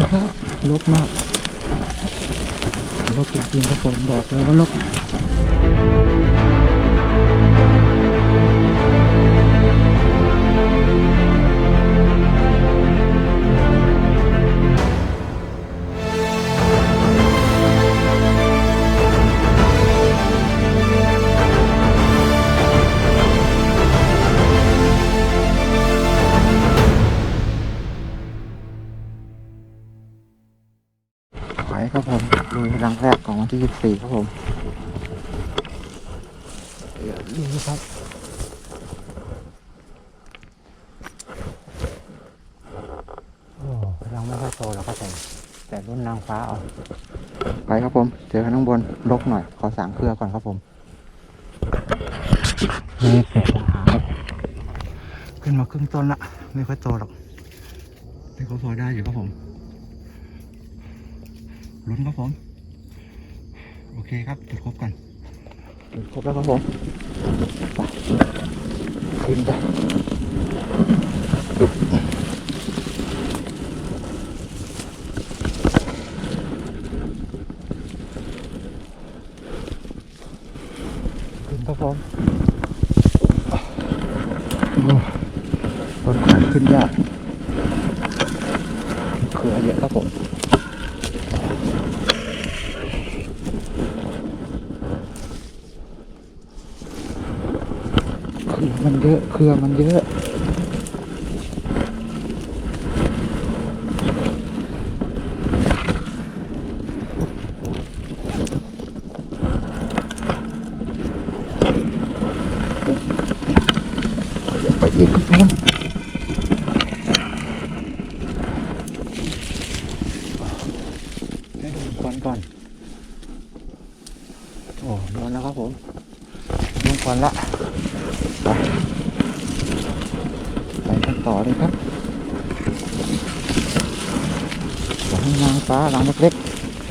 นะครับลกมากลกจริงๆครับผมบอกเลยว่าลก ไปครับผมลุยรังแรกของวันที่ 24 ครับผมเดี๋ยวดูครับโอ้ยังไม่ค่อยโตหรอกครับผมแต่รุ่นนางฟ้าเอาไปครับผม เจอกันข้างบนลกหน่อย ขอสางเครือก่อนครับผมนี่เสร็จแล้วครับขึ้นมาครึ่งต้นละ ไม่ค่อยโตหรอก แต่ก็พอได้อยู่ครับผม ลุ้นครับผม โอเคครับจุดครบกันจุดครบแล้วครับผมไปขึ้นไปขึ้นครับผมต้นขาขึ้นยากเขือเยอะครับผม เครือ มันเยอะเครือมันเยอะ ไปอีกนู้นให้ดูควันก่อน โอ้ร้อนแล้วครับผม วันละไปไปกันต่อเลยครับหลังนางฟ้าหลังเล็ก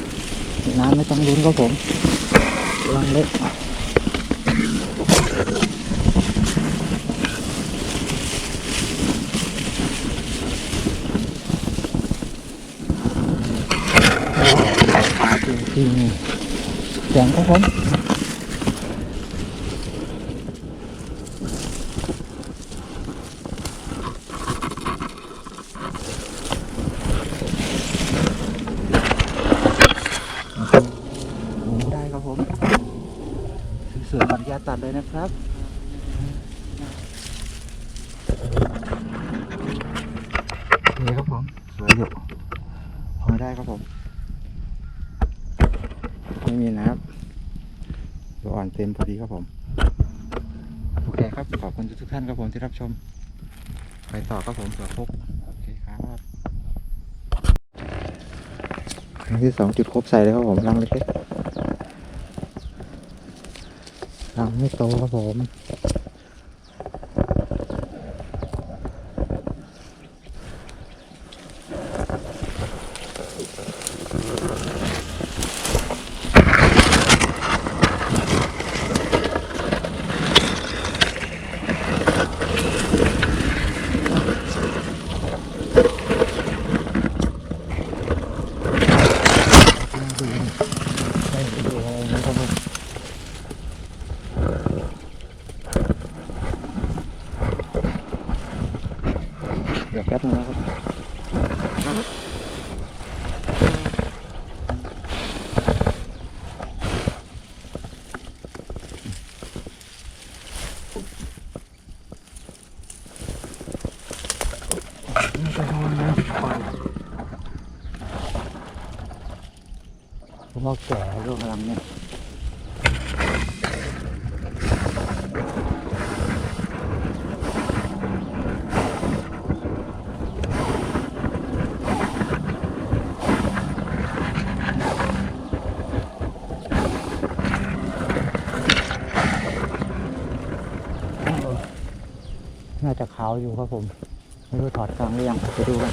ๆน้ำไม่ต้องลุ้นครับผมหลังเล็กจริงๆเสียงครับผม โอ้ได้ครับผมสวยๆบัญญา ตัดเลยนะครับ นี่ครับผม สวยอยู่พอได้ครับผม ไม่มีนะครับตัวอ่อนเต็มพอดีครับผม โอเคครับ ขอบคุณทุกท่านครับผมที่รับชม ไปต่อครับผมเสือพกโอเคครับครั้งที่สองจุดครบใส่เลยครับผมรังเล็กๆ รังไม่โตครับผมดูให้ดูนะครับผม เดี๋ยวแป๊บนึงนะครับไม่อแก่ลูกกำลังเนี่ย น่าจะขาวอยู่ครับผม ไม่รู้ถอดกลางหรือยังไปดูกัน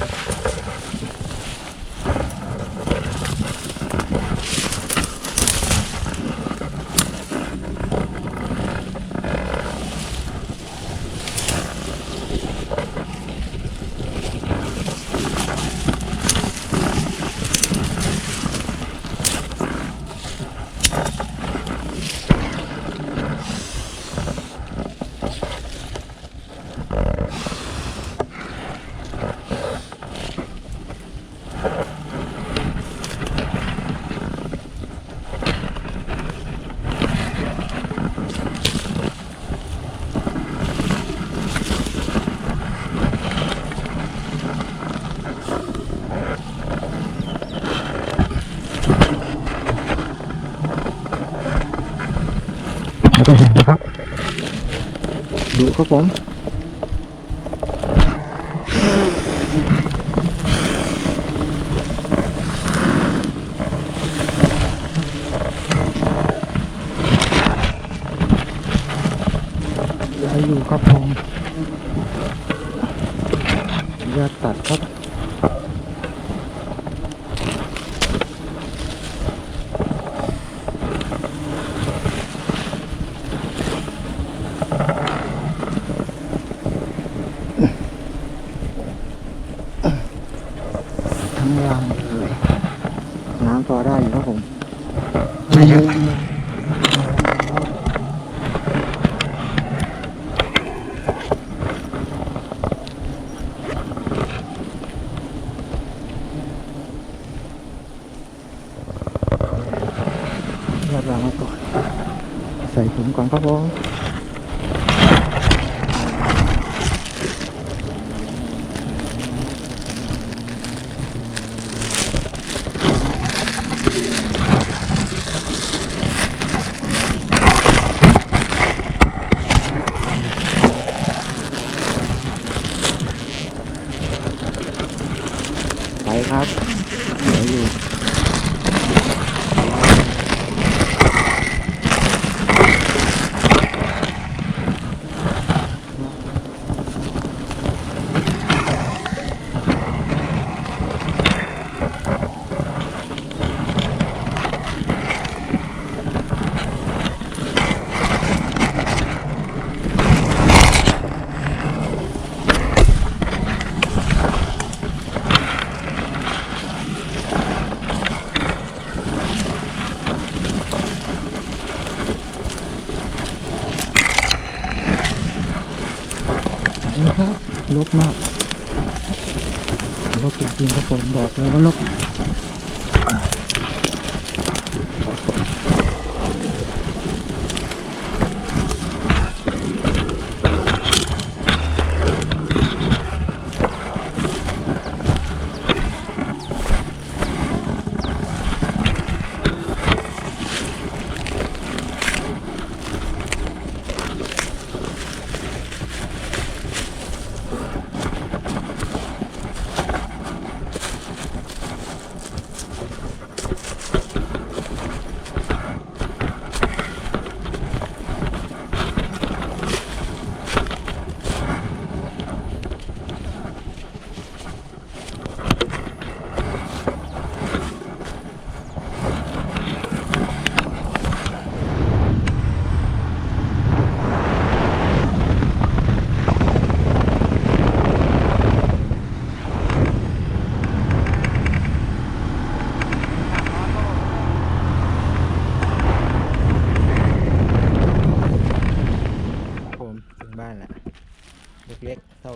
Dua ka pa? ครับผมไปครับเดี๋ยวอยู่ นะครับลบมากลบจริงๆครับผมบอกเลยว่าลบ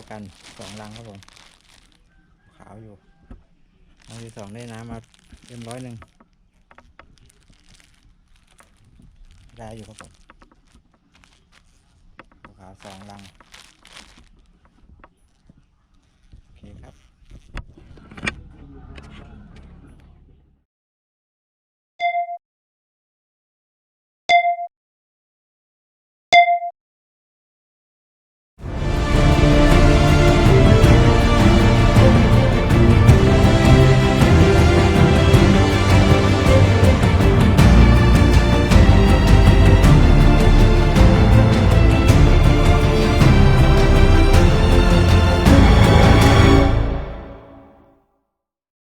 กันสองรังครับผม ขาวอยู่รังที่สองได้น้ำมาเต็มร้อยหนึ่งได้อยู่ครับผมขาวสองรัง โอเคครับ